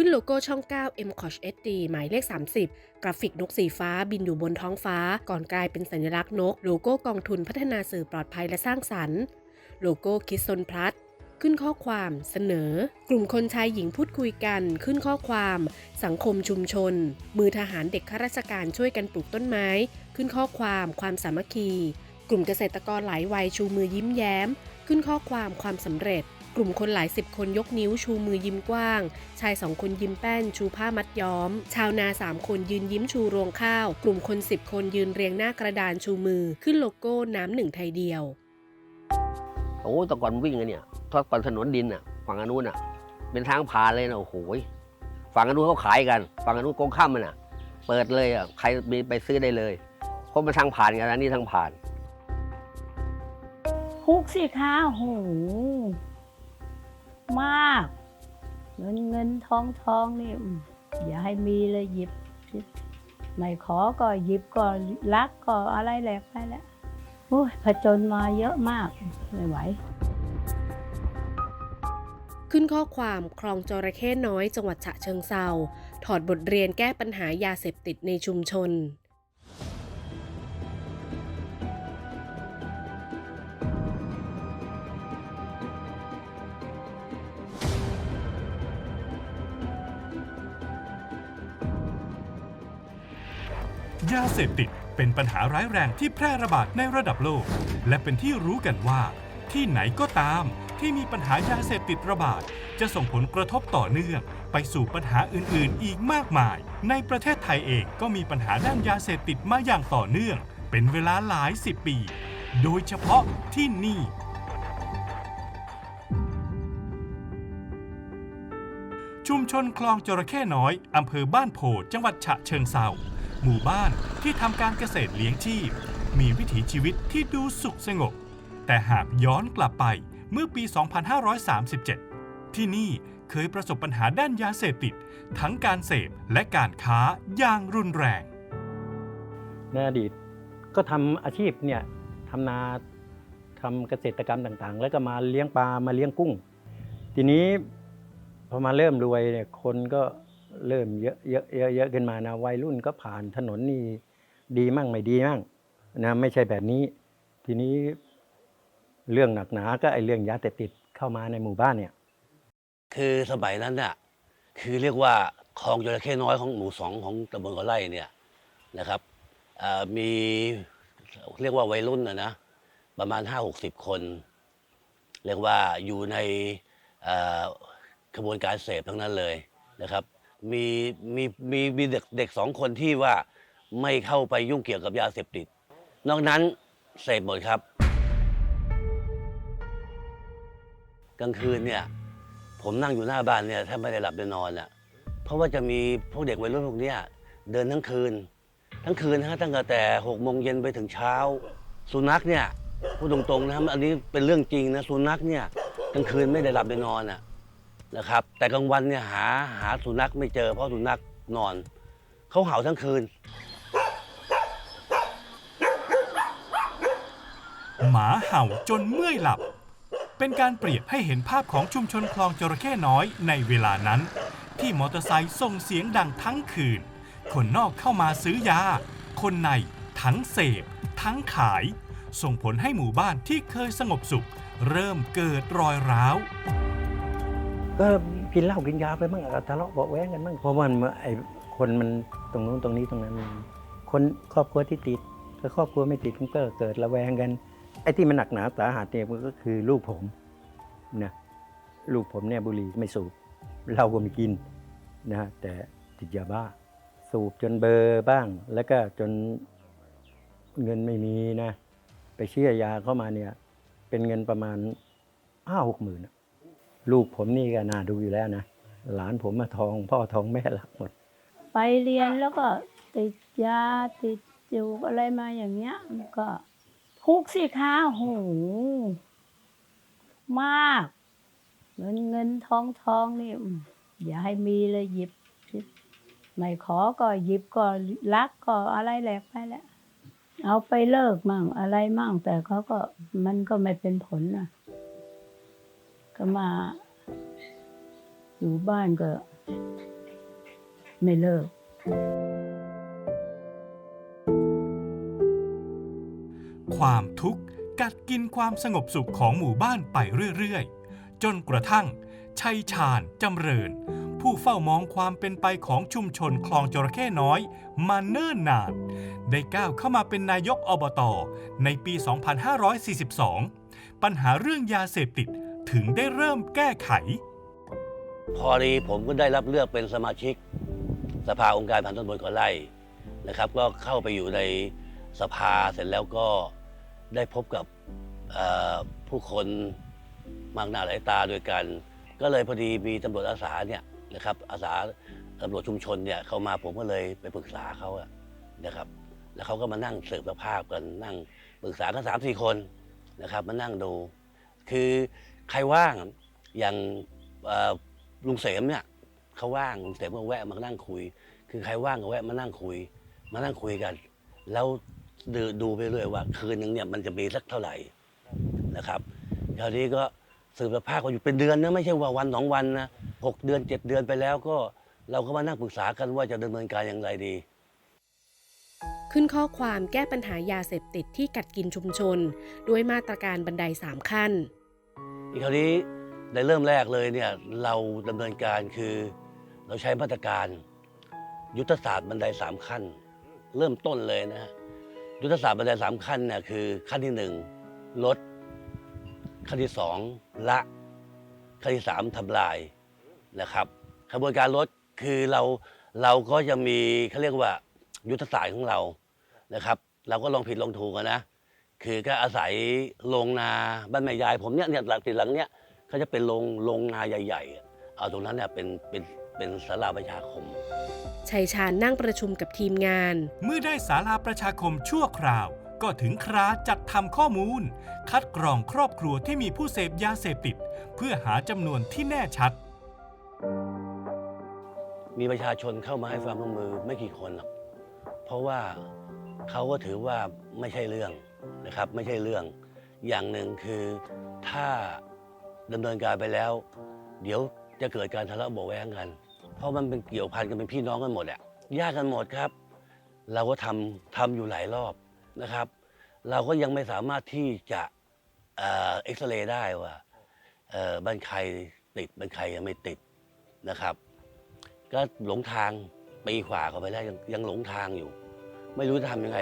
ขึ้นโลโก้ช่อง 9 m c o s h HD หมายเลข 30 กราฟิกนกสีฟ้าบินอยู่บนท้องฟ้า ก่อนกลายเป็นสัญลักษณ์นก โลโก้กองทุนพัฒนาสื่อปลอดภัยและสร้างสรรค์ โลโก้คิดซนพลัสขึ้นข้อความเสนอ กลุ่มคนชายหญิงพูดคุยกัน ขึ้นข้อความ สังคมชุมชน มือทหารเด็กข้าราชการช่วยกันปลูกต้นไม้ ขึ้นข้อความ ความสามัคคี กลุ่มเกษตรกรหลายวัยชูมือยิ้มแย้ม ขึ้นข้อความความสำเร็จ กลุ่มคนหลายสิบคนยกนิ้วชูมือยิ้มกว้าง ชายสองคนยิ้มแป้นชูผ้ามัดย้อม ชาวนาสามคนยืนยิ้มชูรวงข้าว กลุ่มคนสิบคนยืนเรียงหน้ากระดานชูมือ ขึ้นโลโก้น้ำหนึ่งไทยเดียว โอ้แต่ก่อนวิ่งอะเนี่ยทอดก่อนถนนดินอะฝั่งอนนุนอะเป็นทางผ่านเลยนะโอ้โหยฝั่งอนนุนเขาขายกัน ฝั่งอนนุนโกงข้ามมันอะเปิดเลยอะใครมีไปซื้อได้เลยเพราะมันทางผ่านกันอันนี้ทางผ่านคุกสิคะโห มาก เงินเงินทองทองนี่อย่าให้มีเลยหยิบ ไม่ขอก็หยิบก็รักก็อะไรแหลกไปแล้วโอ้ยผจญมาเยอะมากไม่ไหวขึ้นข้อความคลองจระเข้น้อยจังหวัดฉะเชิงเซาถอดบทเรียนแก้ปัญหายาเสพติดในชุมชน ยาเสพติดเป็นปัญหาร้ายแรงที่แพร่ระบาดในระดับโลก และเป็นที่รู้กันว่า ที่ไหนก็ตามที่มีปัญหายาเสพติดระบาด จะส่งผลกระทบต่อเนื่อง ไปสู่ปัญหาอื่นๆ อีกมากมาย ในประเทศไทยเองก็มีปัญหาด้านยาเสพติดมาอย่างต่อเนื่อง เป็นเวลาหลายสิบปี โดยเฉพาะที่นี่ ชุมชนคลองจระเข้น้อยอำเภอบ้านโพธิ์จังหวัดฉะเชิงเซา หมู่บ้านที่ทำการเกษตรเลี้ยงชีพ มีวิถีชีวิตที่ดูสุขสงบ แต่หากย้อนกลับไปเมื่อปี 2537 ที่นี่เคยประสบปัญหาด้านยาเสพติด ทั้งการเสพและการค้าอย่างรุนแรง ในอดีตก็ทำอาชีพเนี่ยทำนาทำเกษตรกรรมต่างๆ แล้วก็มาเลี้ยงปลามาเลี้ยงกุ้ง ทีนี้พอมาเริ่มรวยเนี่ยคนก็ เริ่มเยอะเยอะเยอะเยอะขึ้นมานะวัยรุ่นก็ผ่านถนนนี่ดีมั่งไม่ดีมั่งนะไม่ใช่แบบนี้ ทีนี้เรื่องหนักหนาก็ไอ้เรื่องยาเสพติดเข้ามาในหมู่บ้านเนี่ย คือสมัยนั้นน่ะคือเรียกว่าคลองจระเข้น้อยของหมู่สองของตำบลกอไร่เนี่ยนะครับมีเรียกว่าวัยรุ่นนะนะประมาณห้าหกสิบคน เรียกว่าอยู่ในเอ่อกระบวนการเสพทั้งนั้นเลยนะครับ มีมีมีมีเด็กเด็กสองคนที่ว่าไม่เข้าไปยุ่งเกี่ยวกับยาเสพติด นอกนั้นเสพหมดครับ กลางคืนเนี่ย ผมนั่งอยู่หน้าบ้านเนี่ยแทบไม่ได้หลับได้นอนอะเพราะว่าจะมีพวกเด็กวัยรุ่นพวกเนี้ยเดินทั้งคืน ทั้งคืนนะฮะตั้งแต่หกโมงเย็นไปถึงเช้า สุนัขเนี่ยพูดตรงๆนะครับอันนี้เป็นเรื่องจริงนะสุนัขเนี่ยกลางคืนไม่ได้หลับได้นอนอะ นะครับ แต่กลางวันเนี่ยหาหาสุนัขไม่เจอเพราะสุนัขนอน เขาเห่าทั้งคืน หมาเห่าจนเมื่อยหลับ เป็นการเปรียบให้เห็นภาพของชุมชนคลองจระเข้น้อยในเวลานั้น ที่มอเตอร์ไซค์ส่งเสียงดังทั้งคืน คนนอกเข้ามาซื้อยา คนในทั้งเสพ ทั้งขาย ส่งผลให้หมู่บ้านที่เคยสงบสุข เริ่มเกิดรอยร้าว ก็กินเหล้ากินยาไปบ้างก็ทะเลาะเบาะแว้งกันบ้างเพราะว่ามันไอ้คนมันตรงนู้นตรงนี้ตรงนั้น คนครอบครัวที่ติดกับครอบครัวไม่ติดมันก็เกิดระแวงกัน ไอ้ที่มันหนักหนาสาหัสเนี่ยมันก็คือลูกผมนะลูกผมเนี่ยบุหรี่ไม่สูบเหล้าก็ไม่กินนะแต่ติดยาบ้า สูบจนเบอร์บ้าง แล้วก็จนเงินไม่มีนะ ไปเชื่อยาเข้ามาเนี่ย เป็นเงินประมาณห้าหกหมื่นอะ ลูกผมนี่ก็น่าดูอยู่แล้วนะ หลานผมมาทอง พ่อทองแม่หลักหมด ไปเรียนแล้วก็ติดยาติดจูกอะไรมาอย่างเงี้ยมันก็ทุกข์สิคะโหมาก เงินเงินทองทองนี่อย่าให้มีเลยหยิบไม่ขอก็หยิบก็รักก็อะไรแหลกไปแหล้วเอาไปเลิกมั่งอะไรมั่งแต่เขาก็มันก็ไม่เป็นผลนะ ก็มาอยู่บ้านก็ไม่เลิก ความทุกข์กัดกินความสงบสุขของหมู่บ้านไปเรื่อยๆ จนกระทั่ง ชัยชาญจำเริญ ผู้เฝ้ามองความเป็นไปของชุมชนคลองจระเข้น้อยมาเนิ่นนาน ได้ก้าวเข้ามาเป็นนายกอบต ในปี 2542 ปัญหาเรื่องยาเสพติด ถึงได้เริ่มแก้ไข พอดีผมก็ได้รับเลือกเป็นสมาชิก สภาองค์การพันธุ์ตำบลเกาะไร่นะครับ ก็เข้าไปอยู่ในสภาเสร็จแล้วก็ได้พบกับผู้คนมากหน้าหลายตาด้วยกัน ก็เลยพอดีมีตำรวจอาสาเนี่ยนะครับอาสาตำรวจชุมชนเนี่ยเข้ามาผมก็เลยไปปรึกษาเขาอะนะครับ แล้วเขาก็มานั่งสืบสภาพกันนั่งปรึกษากันสามสี่คนนะครับ มานั่งดู คือ ใครว่างอย่างลุงเสมเนี่ยเขาว่างลุงเสมก็แวะมานั่งคุย คือใครว่างก็แวะมานั่งคุย มานั่งคุยกัน แล้วดูดูไปเรื่อยว่า คืนนึงเนี่ยมันจะมีสักเท่าไหร่นะครับคราวนี้ก็สืบสภาพกันอยู่เป็นเดือนนะไม่ใช่ว่าวันสองวันนะหกเดือนเจ็ดเดือนไปแล้วก็เราก็มานั่งปรึกษากันว่าจะดำเนินการอย่างไรดี ขึ้นข้อความแก้ปัญหายาเสพติดที่กัดกินชุมชน ด้วยมาตรการบันได3ขั้น อีกคราวนี้ในเริ่มแรกเลยเนี่ยเราดำเนินการคือเราใช้มาตรการ ยุทธศาสตร์บันไดสามขั้น เริ่มต้นเลยนะฮะยุทธศาสตร์บันไดสามขั้นเนี่ยคือขั้นที่หนึ่งลดขั้นที่สองละขั้นที่สามทำลายนะครับกระบวนการลดคือเราเราก็จะมีเขาเรียกว่ายุทธศาสตร์ของเรานะครับ เราก็ลองผิดลองถูกนะ คือก็อาศัยโรงนาบ้านแม่ยายผมเนี่ยเนี่ยหลังติดหลังเนี่ยเขาจะเป็นโรงโรงนาใหญ่ๆอะเอาตรงนั้นเนี่ยเป็นเป็นเป็นศาลาประชาคม ชัยชาญนั่งประชุมกับทีมงาน เมื่อได้ศาลาประชาคมชั่วคราว ก็ถึงคราจัดทำข้อมูล คัดกรองครอบครัวที่มีผู้เสพยาเสพติด เพื่อหาจำนวนที่แน่ชัด มีประชาชนเข้ามาให้ความร่วมมือไม่กี่คนหรอกเพราะว่าเขาก็ถือว่าไม่ใช่เรื่อง นะครับ ไม่ใช่เรื่อง อย่างหนึ่งคือถ้าดำเนินการไปแล้ว เดี๋ยวจะเกิดการทะเลาะเบาะแว้งกัน เพราะมันเป็นเกี่ยวพันกันเป็นพี่น้องกันหมดอะญาติกันหมดครับ เราก็ทำทำอยู่หลายรอบนะครับ เราก็ยังไม่สามารถที่จะเอ่อเอ็กซเรย์ได้ว่าเอ่อบ้านใครติดบ้านใครยังไม่ติดนะครับ ก็หลงทางปีขวาเข้าไปแล้วยังยังหลงทางอยู่ ไม่รู้จะทำยังไง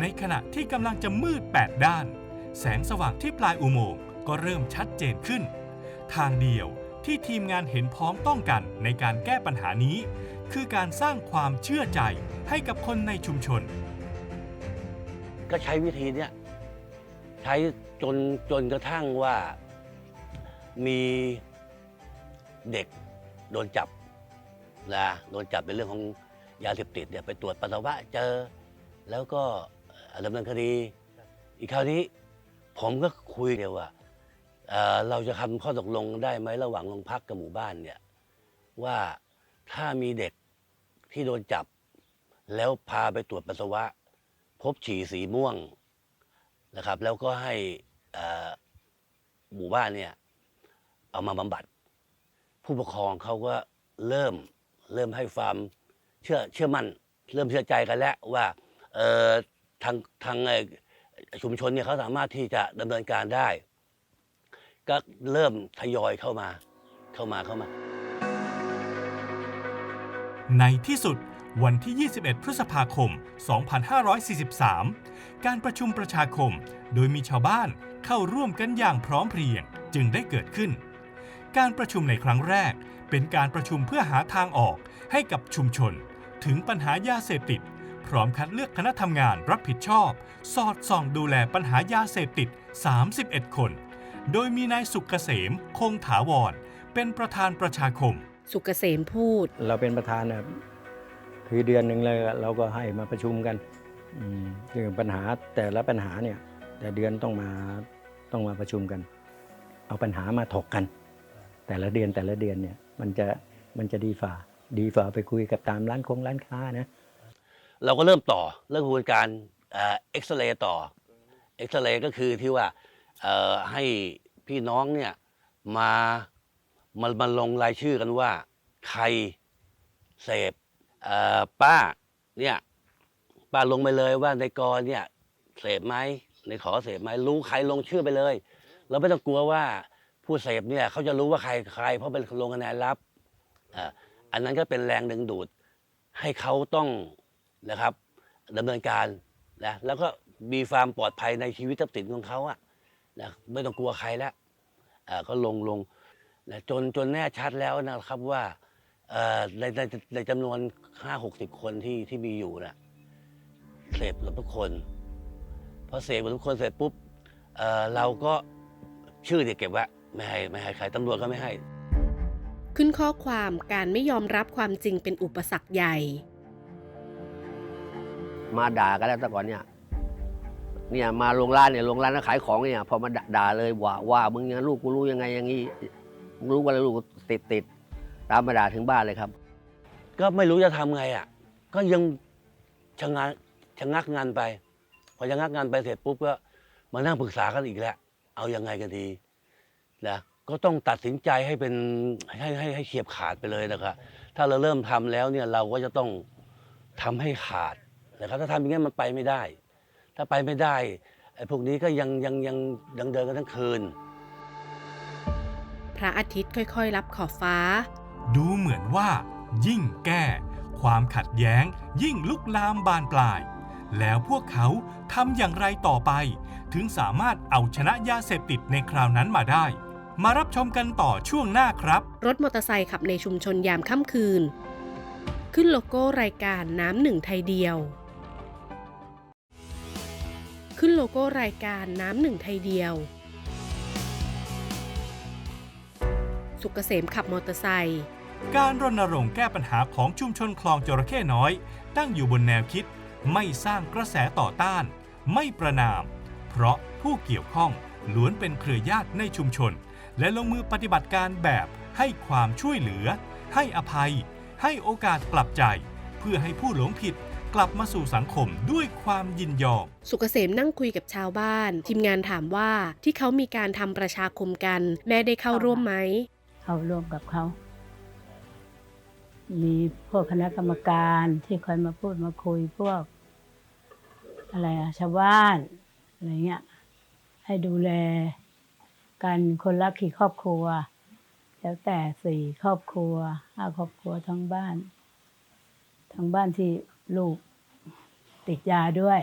ในขณะที่กำลังจะมืด8ด้าน แสงสว่างที่ปลายอุโมงค์ก็เริ่มชัดเจนขึ้น ทางเดียวที่ทีมงานเห็นพ้องต้องกันในการแก้ปัญหานี้ คือการสร้างความเชื่อใจให้กับคนในชุมชน ก็ใช้วิธีเนี้ยใช้จนจนกระทั่งว่ามีเด็กโดนจับนะโดนจับเป็นเรื่องของยาเสพติดเนี่ยไปตรวจปัสสาวะเจอ แล้วก็ ดำเนินคดี อีกคราวนี้ผมก็คุยเดียวว่าเอ่อเราจะทำข้อตกลงได้ไหมระหว่างโรงพักกับหมู่บ้านเนี่ยว่าถ้ามีเด็กที่โดนจับ แล้วพาไปตรวจปัสสาวะ พบฉี่สีม่วงนะครับ แล้วก็ให้เอ่อหมู่บ้านเนี่ยเอามาบำบัด ผู้ปกครองเขาก็เริ่มเริ่มให้ความเชื่อเชื่อมั่น เริ่มเชื่อใจกันแล้วว่าเอ่อ ทางทางชุมชนเนี่ยเขาสามารถที่จะดำเนินการได้ ก็เริ่มทยอยเข้ามาเข้ามาเข้ามา ในที่สุดวันที่ 21 พฤษภาคม 2543 การประชุมประชาคม โดยมีชาวบ้านเข้าร่วมกันอย่างพร้อมเพรียงจึงได้เกิดขึ้น การประชุมในครั้งแรก เป็นการประชุมเพื่อหาทางออกให้กับชุมชน ถึงปัญหายาเสพติด พร้อมคัดเลือกคณะทำงานรับผิดชอบ สอดส่องดูแลปัญหายาเสพติด 31 คน โดยมีนายสุกเกษม คงถาวร เป็นประธานประชาคม สุกเกษมพูด เราเป็นประธานนะคือเดือนหนึ่งเลยเราก็ให้มาประชุมกันอืมเรื่องปัญหาแต่ละปัญหาเนี่ย แต่เดือนต้องมาต้องมาประชุมกัน เอาปัญหามาถกกัน แต่ละเดือนแต่ละเดือนเนี่ยมันจะมันจะดีฝ่าดีฝ่าไปคุยกับตามร้านคงร้านค้านะ เราก็เริ่มต่อเรื่องกระบวนการเอ็กซเรย์ต่อเอ็กซเรย์ก็คือที่ว่าให้พี่น้องเนี่ยมามามาลงรายชื่อกันว่า ใครเสพป้าเนี่ยป้าลงไปเลยว่าในกรเนี่ยเสพไหมในขอเสพไหมรู้ใครลงชื่อไปเลย เราไม่ต้องกลัวว่าผู้เสพเนี่ยเขาจะรู้ว่าใครใคร เพราะเป็นลงคะแนนลับออันนั้นก็เป็นแรงดึงดูดให้เขาต้อง นะครับดำเนินการนะแล้วก็มีความปลอดภัยในชีวิตทรัพย์สินของเขาอะนะไม่ต้องกลัวใครแล้วก็ลงลงนะจนจนแน่ชัดแล้วนะครับว่าอ่อในในในจำนวนห้าหกสิบคนที่ที่มีอยู่นะเสพหมดทุกคนพอเสพหมดทุกคนเสร็จปุ๊บเเราก็ชื่อเนี่เก็บไว้ไม่ให้ไม่ให้ใครตำรวจก็ไม่ให้ ขึ้นข้อความการไม่ยอมรับความจริงเป็นอุปสรรคใหญ่ มาด่ากันแล้วแต่ก่อนเนี่ยเนี่ยมาโรงร้านเนี่ยโรงร้านแล้วขายของเนี่ยพอมาด่าเลยว่าว่ามึงเนี่ยลูกกูรู้ยังไงอย่างนี้มึงรู้ว่าลูกติดติดตามมาด่าถึงบ้านเลยครับ ก็ไม่รู้จะทำไงอะ ก็ยังชะงักชะงักงานไป พอชะงักงานไปเสร็จปุ๊บก็มานั่งปรึกษากันอีกแล้วเอายังไงกันดีนะก็ต้องตัดสินใจให้เป็นให้ให้ให้เฉียบขาดไปเลยนะครับถ้าเราเริ่มทำแล้วเนี่ยเราก็จะต้องทำให้ขาด นะครับถ้าทำอย่างนี้นมันไปไม่ได้ ถ้าไปไม่ได้ไอ้พวกนี้ก็ยังยังยังยังเดินกันทั้งคืน พระอาทิตย์ค่อย ๆ รับขอบฟ้า ดูเหมือนว่า ยิ่งแก้ ความขัดแย้ง ยิ่งลุกลามบานปลาย แล้วพวกเขาทำอย่างไรต่อไป ถึงสามารถเอาชนะยาเสพติดในคราวนั้นมาได้ มารับชมกันต่อช่วงหน้าครับ รถมอเตอร์ไซค์ขับในชุมชนยามค่ำคืน ขึ้นโลโก้รายการน้ำหนึ่งไทยเดียว ขึ้นโลโก้รายการน้ำหนึ่งไทยเดียว สุกเกษมขับมอเตอร์ไซค์การรณรงค์แก้ปัญหาของชุมชนคลองจระเข้น้อย ตั้งอยู่บนแนวคิด ไม่สร้างกระแสต่อต้าน ไม่ประนาม เพราะผู้เกี่ยวข้องล้วนเป็นเครือญาติในชุมชน และลงมือปฏิบัติการแบบให้ความช่วยเหลือ ให้อภัย ให้โอกาสกลับใจ เพื่อให้ผู้หลงผิด กลับมาสู่สังคมด้วยความยินยอม สุกเกษมนั่งคุยกับชาวบ้าน ทีมงานถามว่าที่เขามีการทำประชาคมกัน แม่ได้เข้าร่วมไหม เข้าร่วมกับเขา มีพวกคณะกรรมการที่คอยมาพูดมาคุยพวก อะไรอะชาวบ้านอะไรเงี้ย ให้ดูแลกันคนละกี่ครอบครัว แล้วแต่สี่ครอบครัวห้าครอบครัวทั้งบ้าน ทั้งบ้านที่ ลูกติดยาด้วย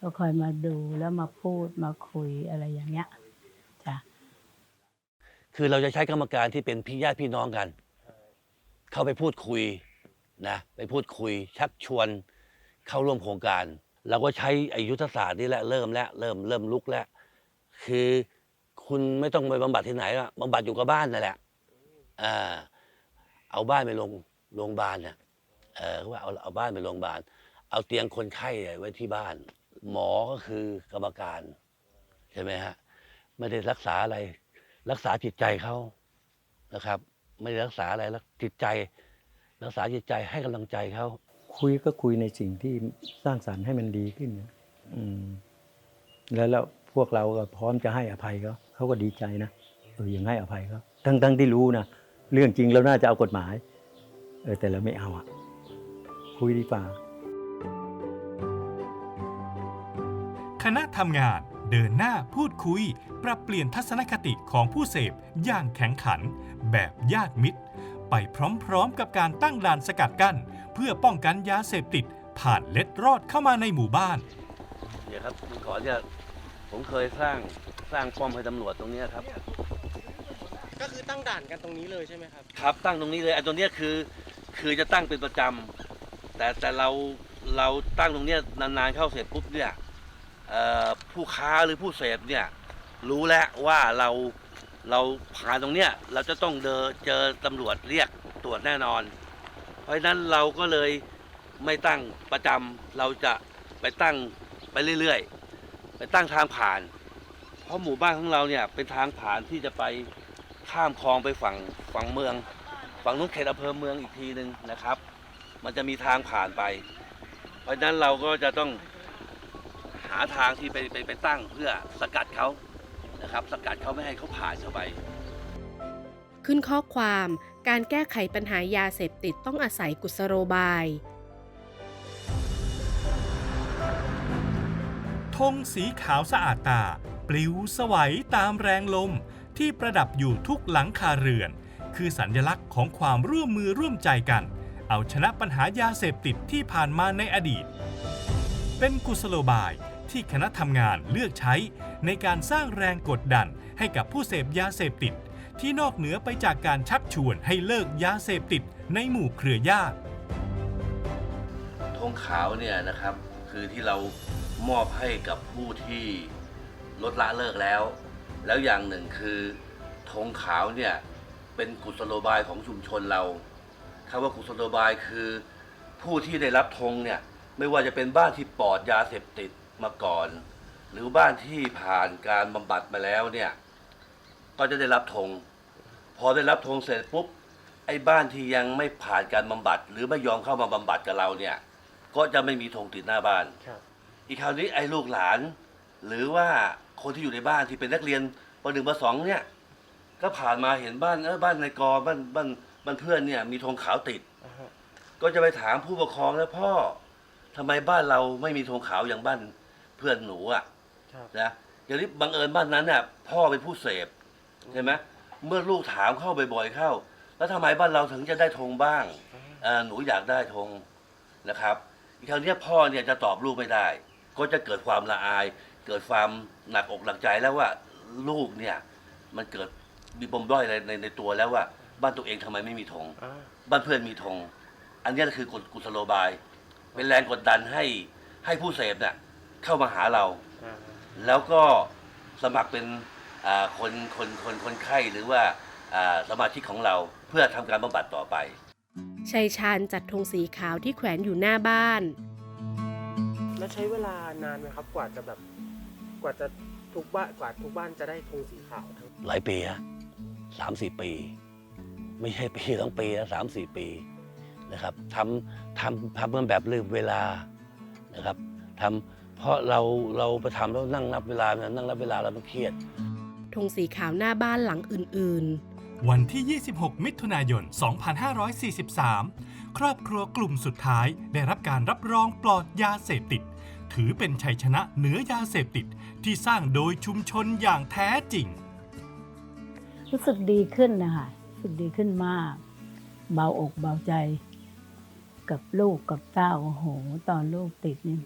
ก็คอยมาดูแล้วมาพูดมาคุยอะไรอย่างเงี้ยจ้ะคือเราจะใช้กรรมการที่เป็นพี่ญาติพี่น้องกัน เข้าไปพูดคุยนะไปพูดคุย ชักชวนเข้าร่วมโครงการเราก็ใช้อายุทศาสตร์นี่แหละเริ่มแล้วเริ่มเริ่มลุกแล้วคือคุณไม่ต้องไปบำบัดที่ไหนอะบำบัดอยู่กับบ้านนั่นแหละอ่าเอาบ้านไปโรงโรงพยาบาลเนี่ย เออเขาว่าเอาเอาบ้านไปโรงพยาบาล เอาเตียงคนไข้ไว้ที่บ้าน หมอก็คือกรรมการใช่ไหมฮะไม่ได้รักษาอะไร รักษาจิตใจเขานะครับ ไม่ได้รักษาอะไรรักจิตใจ รักษาจิตใจให้กำลังใจเขาคุยก็คุยในสิ่งที่สร้างสรรค์ให้มันดีขึ้นอืมแล้วแล้วพวกเราก็พร้อมจะให้อภัยเขาเขาก็ดีใจนะเออยังให้อภัยเขาทั้งทั้งที่รู้นะเรื่องจริงเราน่าจะเอากฎหมาย เออแต่เราไม่เอาอะ คุยดีกว่า คณะทำงานเดินหน้าพูดคุย ปรับเปลี่ยนทัศนคติของผู้เสพอย่างแข็งขัน แบบญาติมิตร ไปพร้อมๆกับการตั้งด่านสกัดกั้น เพื่อป้องกันยาเสพติด ผ่านเล็ดรอดเข้ามาในหมู่บ้านเนี่ยครับเมื่อก่อนเนี่ยผมเคยสร้างสร้างป้อมให้ตำรวจตรงเนี้ยครับ ก็คือตั้งด่านกันตรงนี้เลยใช่ไหมครับ ครับตั้งตรงนี้เลยไอ้ตรงเนี้ยคือ คือจะตั้งเป็นประจำ แต่แต่เราเราตั้งตรงเนี้ยนานๆเข้าเสร็จปุ๊บเนี่ยผู้ค้าหรือผู้เสพเนี่ยรู้แล้วว่าเราเราผ่านตรงเนี้ยเราจะต้องเดินเจอตำรวจเรียกตรวจแน่นอน เพราะฉะนั้นเราก็เลยไม่ตั้งประจำเราจะไปตั้งไปเรื่อยๆ ไปตั้งทางผ่าน เพราะหมู่บ้านของเราเนี่ยเป็นทางผ่านที่จะไปข้ามคลองไปฝั่งฝั่งเมือง ฝั่งนู้นเขตอำเภอเมืองอีกทีหนึ่งนะครับ มันจะมีทางผ่านไป เพราะฉะนั้นเราก็จะต้องหาทางที่ไปไปไปตั้งเพื่อสกัดเขานะครับ สกัดเขาไม่ให้เขาผ่านเข้าไป ขึ้นข้อความการแก้ไขปัญหายาเสพติดต้องอาศัยกุศโลบายธงสีขาวสะอาดตา ปลิวสวัยตามแรงลม ที่ประดับอยู่ทุกหลังคาเรือน คือสัญลักษณ์ของความร่วมมือร่วมใจกัน เอาชนะปัญหายาเสพติดที่ผ่านมาในอดีต เป็นกุศโลบายที่คณะทำงานเลือกใช้ในการสร้างแรงกดดันให้กับผู้เสพยาเสพติด ที่นอกเหนือไปจากการชักชวนให้เลิกยาเสพติดในหมู่เครือญาติธงขาวเนี่ยนะครับคือที่เรามอบให้กับผู้ที่ลดละเลิกแล้ว แล้วอย่างหนึ่งคือธงขาวเนี่ยเป็นกุศโลบายของชุมชนเรา คำว่ากุศโลบายคือ ผู้ที่ได้รับธงเนี่ยไม่ว่าจะเป็นบ้านที่ปลอดยาเสพติดมาก่อน หรือบ้านที่ผ่านการบำบัดมาแล้วเนี่ยก็จะได้รับธงพอได้รับธงเสร็จปุ๊บไอ้บ้านที่ยังไม่ผ่านการบำบัด หรือไม่ยอมเข้ามาบำบัดกับเราเนี่ยก็จะไม่มีธงติดหน้าบ้านครับอีกคราวนี้ไอ้ลูกหลาน หรือว่าคนที่อยู่ในบ้านที่เป็นนักเรียนปหนึ่งปสองเนี่ยก็ผ่านมาเห็นบ้านเออบ้านในกอบ้านบ้าน บ้านเพื่อนเนี่ยมีธงขาวติดอ่าฮะก็จะไปถามผู้ปกครองแล้วพ่อทำไมบ้านเราไม่มีธงขาวอย่างบ้านเพื่อนหนูอะครับ นะอย่างนี้บังเอิญบ้านนั้นน่ะ พ่อเป็นผู้เสพใช่ไหมเมื่อลูกถามเข้าบ่อยๆเข้า แล้วทำไมบ้านเราถึงจะได้ธงบ้างเอ่อหนูอยากได้ธงนะครับอีกคราวเนี้ยพ่อเนี่ยจะตอบลูกไม่ได้ ก็จะเกิดความละอาย เกิดความหนักอกหนักใจแล้วว่าลูกเนี่ย มันเกิดมีปมด้อยอะไรในในตัวแล้วว่า บ้านตัวเองทำไมไม่มีธงอ่า บ้านเพื่อนมีธงอันเนี้ยคือกฎกุศโลบาย เป็นแรงกดดันให้ให้ผู้เสพเนี่ยเข้ามาหาเรา อ่าแล้วก็สมัครเป็นอ่าคนคนคนคนไข้หรือว่าอ่าสมาชิกของเราเพื่อทำการบำบัดต่อไป ชัยชาญจัดธงสีขาวที่แขวนอยู่หน้าบ้าน แล้วใช้เวลานานไหมครับ กว่าจะแบบ กว่าจะทุกบ้านกว่าทุกบ้านจะได้ธงสีขาวทั้งหลายปีฮะสามสี่ปี ไม่ใช่ปีสองปีนะสามสี่ปีนะครับทำทำทำกันแบบลืมเวลานะครับทำเพราะเราเราไปทำแล้วนั่งนับเวลานะนั่งนับเวลาเราต้องเครียดธงสีขาวหน้าบ้านหลังอื่นวันที่ 26 มิถุนายน 2543 ครอบครัวกลุ่มสุดท้ายได้รับการรับรองปลอดยาเสพติด ถือเป็นชัยชนะเหนือยาเสพติดที่สร้างโดยชุมชนอย่างแท้จริง รู้สึกดีขึ้นนะคะรู้ สึกดีขึ้นมาก เบาอกเบาใจ กับลูกกับเต้าโอ้โห ตอนลูกติดนี่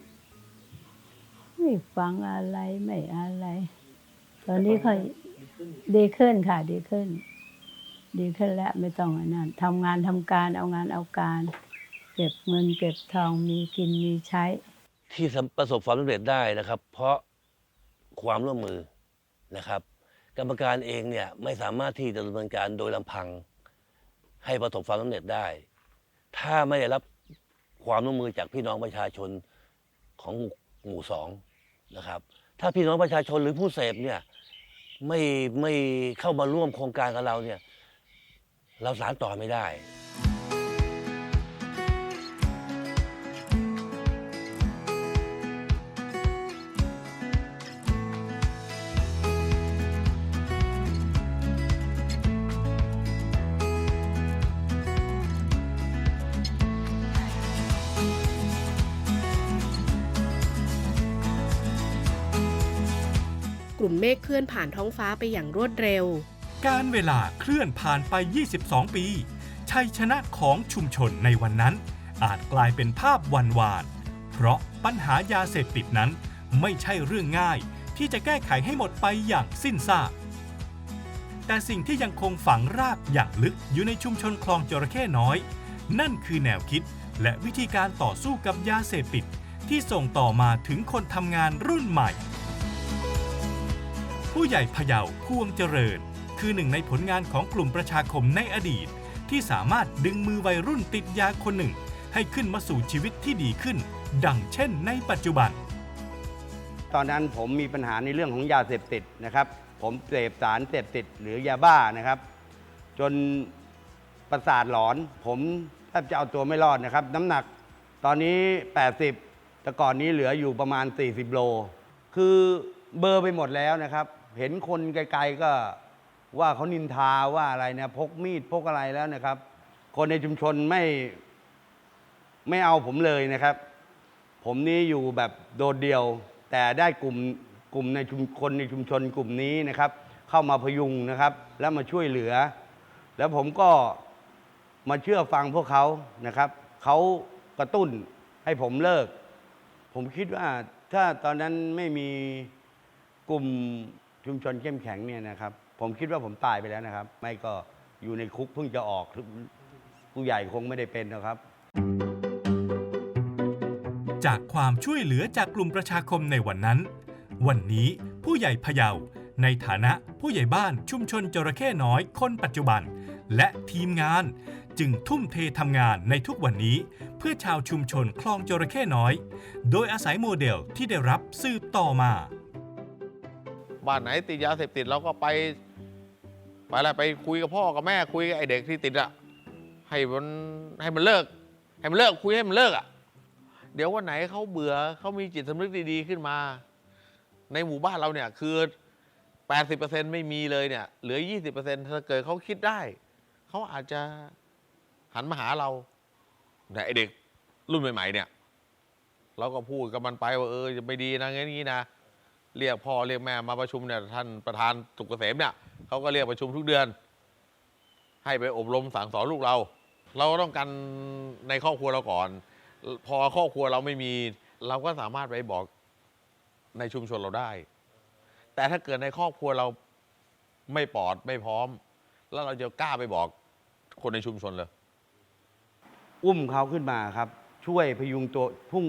ไม่ฟังอะไรไม่อะไร ตอนนี้เขาดีขึ้นค่ะ ดีขึ้น ดีขึ้นแล้วไม่ต้องอันนั้นทำงานทำการเอางานเอาการ เก็บเงินเก็บทองมีกินมีใช้ ที่ประสบความสำเร็จได้นะครับ เพราะความร่วมมือนะครับ กรรมการเองเนี่ยไม่สามารถที่จะดำเนินการโดยลำพัง ให้ประสบความสำเร็จได้ ถ้าไม่ได้รับความร่วมมือจากพี่น้องประชาชนของหมู่สองนะครับ ถ้าพี่น้องประชาชนหรือผู้เสพเนี่ยไม่ไม่เข้ามาร่วมโครงการกับเราเนี่ยเราสารต่อไม่ได้ ลุ่มเมฆเคลื่อนผ่านท้องฟ้าไปอย่างรวดเร็ว การเวลาเคลื่อนผ่านไป 22 ปี ชัยชนะของชุมชนในวันนั้น อาจกลายเป็นภาพวันวาน เพราะปัญหายาเสพติดนั้นไม่ใช่เรื่องง่ายที่จะแก้ไขให้หมดไปอย่างสิ้นซาก แต่สิ่งที่ยังคงฝังรากอย่างลึกอยู่ในชุมชนคลองจระเข้น้อย นั่นคือแนวคิดและวิธีการต่อสู้กับยาเสพติดที่ส่งต่อมาถึงคนทำงานรุ่นใหม่ ผู้ใหญ่พะเยาพวงเจริญ คือหนึ่งในผลงานของกลุ่มประชาคมในอดีต ที่สามารถดึงมือวัยรุ่นติดยาคนหนึ่ง ให้ขึ้นมาสู่ชีวิตที่ดีขึ้น ดังเช่นในปัจจุบัน ตอนนั้นผมมีปัญหาในเรื่องของยาเสพติดนะครับ ผมเสพสารเสพติดหรือยาบ้านะครับ จนประสาทหลอน ผมแทบจะเอาตัวไม่รอดนะครับ น้ำหนักตอนนี้ 80 แต่ก่อนนี้เหลืออยู่ประมาณ 40 โล คือเบอร์ไปหมดแล้วนะครับ เห็นคนไกลๆก็ว่าเขานินทาว่าอะไรเนี่ยพกมีดพกอะไรแล้วนะครับ คนในชุมชนไม่ไม่เอาผมเลยนะครับ ผมนี่อยู่แบบโดดเดี่ยว แต่ได้กลุ่มกลุ่มในชุมคนในชุมชนกลุ่มนี้นะครับ เข้ามาพยุงนะครับ แล้วมาช่วยเหลือ แล้วผมก็มาเชื่อฟังพวกเขานะครับเขากระตุ้นให้ผมเลิก ผมคิดว่าถ้าตอนนั้นไม่มีกลุ่ม ชุมชนเข้มแข็งเนี่ยนะครับ ผมคิดว่าผมตายไปแล้วนะครับ ไม่ก็อยู่ในคุกเพิ่งจะออกผู้ใหญ่คงไม่ได้เป็นนะครับ จากความช่วยเหลือจากกลุ่มประชาคมในวันนั้น วันนี้ผู้ใหญ่พะเยาในฐานะผู้ใหญ่บ้านชุมชนจระเข้น้อยคนปัจจุบัน และทีมงานจึงทุ่มเททำงานในทุกวันนี้ เพื่อชาวชุมชนคลองจระเข้น้อย โดยอาศัยโมเดลที่ได้รับสืบต่อมา บ้านไหนติดยาเสพติดเราก็ไป ไปอะไรไปคุยกับพ่อกับแม่คุยกับไอเด็กที่ติดอะให้มันให้มันเลิก ให้มันเลิกคุยให้มันเลิกอะเดี๋ยววันไหนเขาเบื่อเขามีจิตสำนึกดีๆขึ้นมา ในหมู่บ้านเราเนี่ยคือ 80%ไม่มีเลยเนี่ย เหลือ 20%ถ้าเกิดเขาคิดได้ เขาอาจจะหันมาหาเราแต่ไอเด็กรุ่นใหม่ๆเนี่ย เราก็พูดกับมันไปว่าเออจะไม่ดีนะงั้นี้นะ เรียกพ่อเรียกแม่มาประชุมเนี่ยท่านประธานสุกเกษมเนี่ยเขาก็เรียกประชุมทุกเดือน ให้ไปอบรมสั่งสอนลูกเรา เราต้องการในครอบครัวเราก่อน พอครอบครัวเราไม่มี เราก็สามารถไปบอกในชุมชนเราได้ แต่ถ้าเกิดในครอบครัวเราไม่ปลอดไม่พร้อม แล้วเราจะกล้าไปบอกคนในชุมชนเลย อุ้มเขาขึ้นมาครับ ช่วยพยุงตัวพุ่ง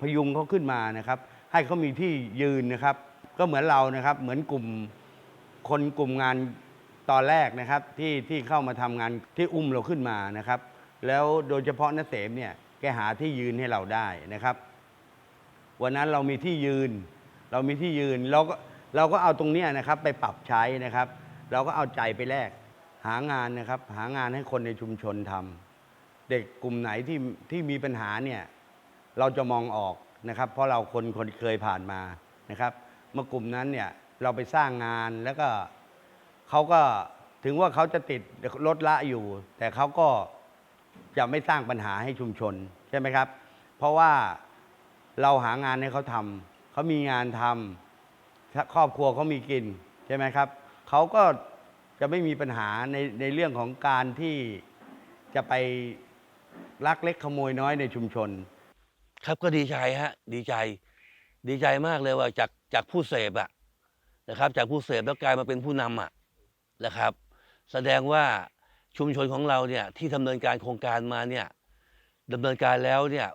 พยุงเขาขึ้นมานะครับ ให้เขามีที่ยืนนะครับ ก็เหมือนเรานะครับ เหมือนกลุ่มคนกลุ่มงานตอนแรกนะครับ ที่ที่เข้ามาทำงานที่อุ้มเราขึ้นมานะครับ แล้วโดยเฉพาะนักเสมเนี่ยแกหาที่ยืนให้เราได้นะครับ วันนั้นเรามีที่ยืน เรามีที่ยืนเราก็เราก็เอาตรงเนี้ยนะครับ ไปปรับใช้นะครับ เราก็เอาใจไปแลกหางานนะครับ หางานให้คนในชุมชนทำเด็กกลุ่มไหนที่ที่มีปัญหาเนี่ยเราจะมองออก นะครับ เพราะเราคนคนเคยผ่านมานะครับ เมื่อกลุ่มนั้นเนี่ยเราไปสร้างงานแล้วก็เขาก็ถึงว่าเขาจะติดลดละอยู่ แต่เขาก็จะไม่สร้างปัญหาให้ชุมชนใช่ไหมครับ เพราะว่าเราหางานให้เขาทำเขามีงานทำถ้าครอบครัวเขามีกินใช่ไหมครับเขาก็จะไม่มีปัญหาในในเรื่องของการที่จะไปลักเล็กขโมยน้อยในชุมชน ครับก็ดีใจฮะดีใจ ดีใจมากเลยว่าจากจากผู้เสพอะนะครับ จากผู้เสพแล้วกลายมาเป็นผู้นำอะนะครับ แสดงว่าชุมชนของเราเนี่ยที่ดำเนินการโครงการมาเนี่ยดำเนินการแล้วเนี่ย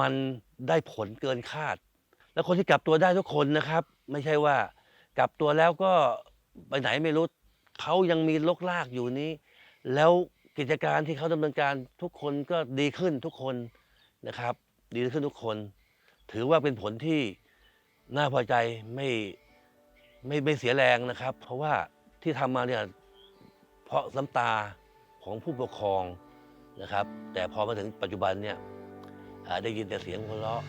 มันได้ผลเกินคาด แล้วคนที่กลับตัวได้ทุกคนนะครับ ไม่ใช่ว่ากลับตัวแล้วก็ไปไหนไม่รู้เขายังมีลกลากอยู่นี้ แล้วกิจการที่เขาดำเนินการทุกคนก็ดีขึ้นทุกคนนะครับ ดีขึ้นทุกคน ถือว่าเป็นผลที่น่าพอใจไม่ไม่ไม่เสียแรงนะครับ เพราะว่าที่ทำมาเนี่ยเพราะน้ำตาของผู้ปกครองนะครับ แต่พอมาถึงปัจจุบันเนี่ยได้ยินแต่เสียงหัวเราะ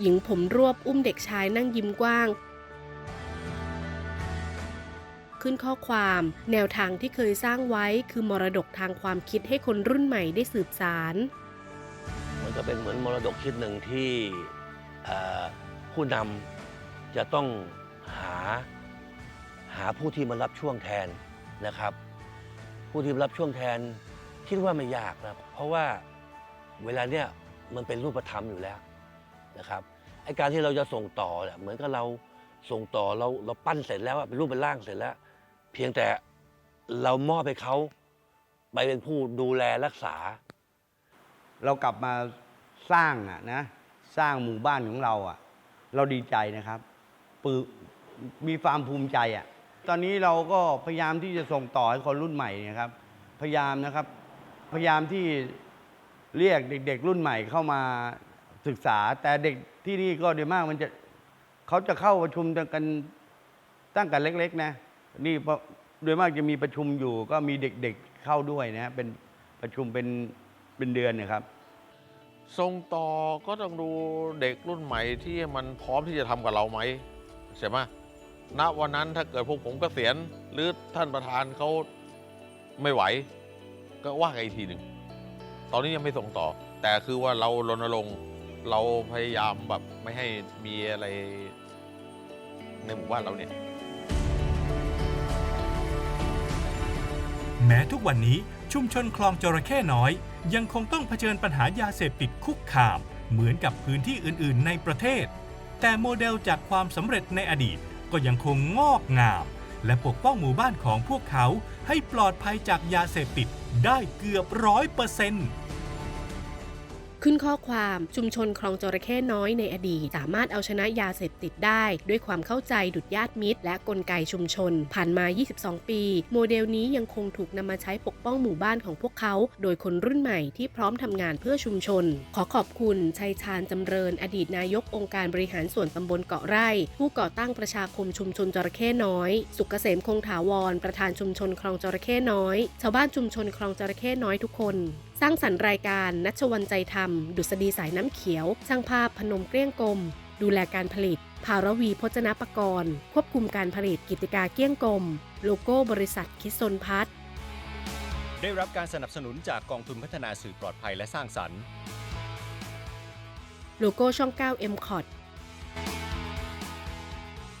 หญิงผมรวบอุ้มเด็กชายนั่งยิ้มกว้าง ขึ้นข้อความ แนวทางที่เคยสร้างไว้คือมรดกทางความคิดให้คนรุ่นใหม่ได้สืบสาร มันก็เป็นเหมือนมรดกชิ้นหนึ่งที่ผู้นำจะต้องหาหาผู้ที่มารับช่วงแทนนะครับ ผู้ที่มารับช่วงแทนคิดว่าไม่ยากนะเพราะว่าเวลาเนี้ยมันเป็นรูปธรรมอยู่แล้วนะครับไอการที่เราจะส่งต่อเนี่ยเหมือนกับเราส่งต่อเราเราปั้นเสร็จแล้วเป็นรูปเป็นร่างเสร็จแล้ว เพียงแต่เรามอบให้เขาไปเป็นผู้ดูแลรักษา เรากลับมาสร้างอะนะสร้างหมู่บ้านของเราอะเราดีใจนะครับปืมีความภูมิใจอะตอนนี้เราก็พยายามที่จะส่งต่อให้คนรุ่นใหม่นะครับ พยายามนะครับ พยายามที่เรียกเด็ก ๆ รุ่นใหม่เข้ามาศึกษา แต่เด็กที่นี่ก็โดยมากมันจะเขาจะเข้าประชุมกันตั้งแต่เล็ก ๆ นะ นี่โดยมากจะมีประชุมอยู่ ก็มีเด็ก ๆเข้าด้วยนะเป็นประชุมเป็น เป็นเดือนนะครับส่งต่อก็ต้องดูเด็กรุ่นใหม่ที่มันพร้อมที่จะทำกับเราไหมใช่ไหมณวันนั้นถ้าเกิดพวกผมเกษียณหรือท่านประธานเขาไม่ไหว ก็ว่ากันอีกทีหนึ่ง ตอนนี้ยังไม่ส่งต่อ แต่คือว่าเรารณรงค์เราพยายามแบบไม่ให้มีอะไรในหมู่บ้านเราเนี่ย แม้ทุกวันนี้ชุมชนคลองจระเข้น้อย ยังคงต้องเผชิญปัญหายาเสพติดคุกคาม เหมือนกับพื้นที่อื่น ๆ ในประเทศ แต่โมเดลจากความสำเร็จในอดีตก็ยังคงงอกงาม และปกป้องหมู่บ้านของพวกเขาให้ปลอดภัยจากยาเสพติดได้เกือบร้อยเปอร์เซ็นต์ ขึ้นข้อความชุมชนคลองจระเข้น้อยในอดีต สามารถเอาชนะยาเสพติดได้ ด้วยความเข้าใจดุดญาติมิตร และกลไกชุมชน ผ่านมา 22 ปี โมเดลนี้ยังคงถูกนำมาใช้ปกป้องหมู่บ้านของพวกเขา โดยคนรุ่นใหม่ที่พร้อมทำงานเพื่อชุมชน ขอขอบคุณชัยชาญจำเริญ อดีตนายกองค์การบริหารส่วนตำบลเกาะไร่ ผู้ก่อตั้งประชาคมชุมชนจระเข้น้อย สุกเกษมคงถาวร ประธานชุมชนคลองจระเข้น้อย ชาวบ้านชุมชนคลองจระเข้น้อยทุกคน สร้างสรรค์รายการนัชวันใจธรรม ดุษฎีสายน้ำเขียว ช่างภาพพนมเกลี้ยงกลม ดูแลการผลิต ภารวีพจนปกรณ์ ควบคุมการผลิตกิจการเกลี้ยงกลม โลโก้บริษัทคิดซนพัฒน์ได้รับการสนับสนุนจากกองทุนพัฒนาสื่อปลอดภัยและสร้างสรรค์ โลโก้ช่อง 9 m c o t